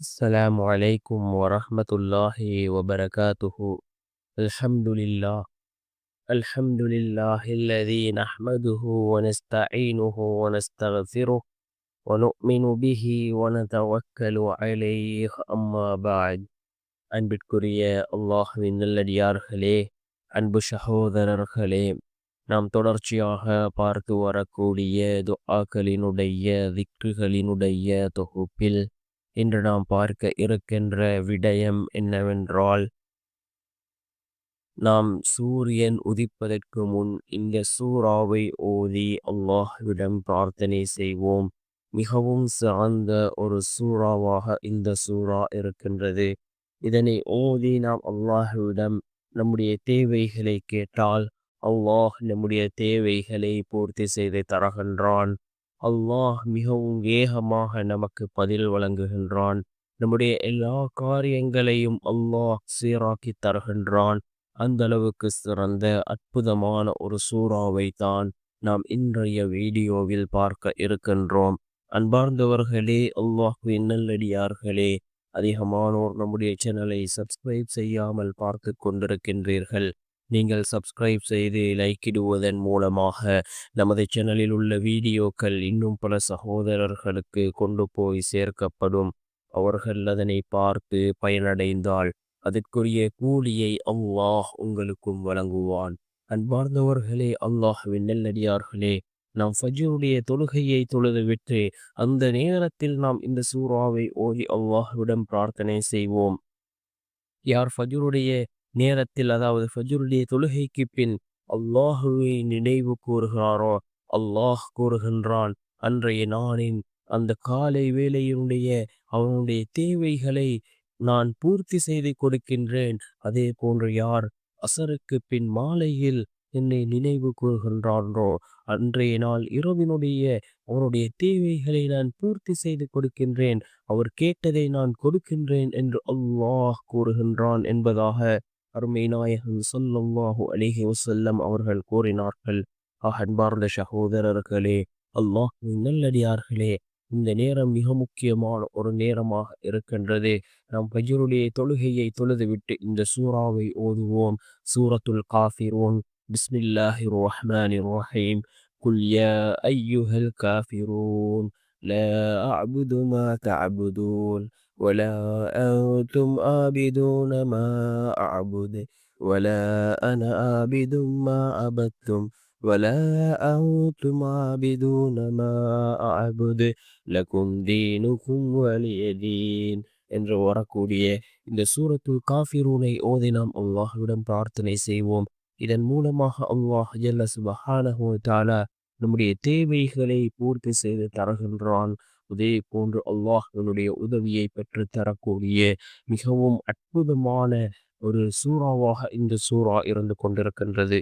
السلام عليكم ورحمة الله وبركاته الحمد لله الحمد لله الذي نحمده ونستعينه ونستغفره ونؤمن به ونتوكل عليه أما بعد அன்பிற்குரிய அல்லாஹுவின் நல்லடியார்களே அன்பு சகோதரர்களே நாம் தொடர்ச்சியாக பார்த்து வரக்கூடிய துஆக்களினுடைய திக்குகளினுடைய தொகுப்பில் இன்று நாம் பார்க்க இருக்கின்ற விடயம் என்னவென்றால் நாம் சூரியன் உதிப்பதற்கு முன் இந்த சூறாவை ஓதி அல்லாஹ்விடம் பிரார்த்தனை செய்வோம். மிகவும் சார்ந்த ஒரு சூறாவாக இந்த சூறா இருக்கின்றது. இதனை ஓதி நாம் அல்லாஹ்விடம் நம்முடைய தேவைகளை கேட்டால் அல்லாஹ் நம்முடைய தேவைகளை பூர்த்தி செய்து தருகின்றான். அல்லாஹ் மிகவும் வேகமாக நமக்கு பதில் வழங்குகின்றான். நம்முடைய எல்லா காரியங்களையும் அல்லாஹ் சீராக்கி தருகின்றான். அந்த அளவுக்கு சிறந்த அற்புதமான ஒரு சூறாவை தான் நாம் இன்றைய வீடியோவில் பார்க்க இருக்கின்றோம். அன்பார்ந்தவர்களே அல்லாஹுவின் நல்லடியார்களே அதிகமானோர் நம்முடைய சேனலை சப்ஸ்கிரைப் செய்யாமல் பார்த்து கொண்டிருக்கின்றீர்கள். நீங்கள் சப்ஸ்கிரைப் செய்து லைக்கிடுவதன் மூலமாக நமது சேனலில் உள்ள வீடியோக்கள் இன்னும் பல சகோதரர்களுக்கு கொண்டு போய் சேர்க்கப்படும். அவர்கள் அதனை பார்த்து பயனடைந்தால் அதற்குரிய கூலியை அல்லாஹ் உங்களுக்கும் வழங்குவான். அன்பார்ந்தவர்களே அல்லாஹ்வின் நெல்லடியார்களே நாம் ஃபஜ்ருடைய தொழுகையை தொழுதுவிட்டு அந்த நேரத்தில் நாம் இந்த சூறாவை ஓதி அல்லாஹ்விடம் பிரார்த்தனை செய்வோம். யார் ஃபஜ்ருடைய நேரத்தில் அதாவது ஃபஜுருடைய தொழுகைக்கு பின் அல்லாஹுவை நினைவு கூறுகிறாரோ? அல்லாஹ் கூறுகின்றான் அன்றைய நாளின் அந்த காலை வேளையினுடைய அவனுடைய தேவைகளை நான் பூர்த்தி செய்து கொடுக்கின்றேன். அதே போன்று யார் அசருக்கு பின் மாலையில் என்னை நினைவு கூறுகின்றான்றோ அன்றைய நாள் இரவினுடைய அவருடைய தேவைகளை நான் பூர்த்தி செய்து கொடுக்கின்றேன். அவர் கேட்டதை நான் கொடுக்கின்றேன் என்று அல்லாஹ் கூறுகின்றான் என்பதாக அருமை நாயகன் சொல்லல்லாஹு அலிஹி வசல்லம் அவர்கள் கூறினார்கள் அன்பார்ந்த சகோதரர்களே அல்லாஹ் நல்லடியார்களே இந்த நேரம் மிக முக்கியமான ஒரு நேரமாக இருக்கின்றது நாம் பஜருடைய தொழுகையை தொழுதுவிட்டு இந்த சூறாவை ஓதுவோம் சூரத்துல் காஃபிரோன் பிஸ்மில்லாஹி ரஹ்மானி ரஹீம் குல் யா ஐயுஹல் காஃபிரூன் لا أعبد ما تعبدون ولا أنتم عابدون ما أعبد ولا أنا عابد ما عبدتم ولا أنتم عابدون ما أعبد لكم دينكم ولي دين என்று வரக்கூடிய இந்த சூரத்துல் காஃபிரூனை ஓதி நாம் அல்லாஹ்விடம் பிரார்த்தனை செய்வோம் இதன் மூலமாக அல்லாஹ் ஜல்ல சுபஹானஹு தாலா நம்முடைய தேவைகளை பூர்த்தி செய்து தருகின்றான். அதே போன்று அல்லாஹனுடைய உதவியை பெற்று தரக்கூடிய மிகவும் அற்புதமான ஒரு சூறாவாக இந்த சூறா இருந்து கொண்டிருக்கின்றது.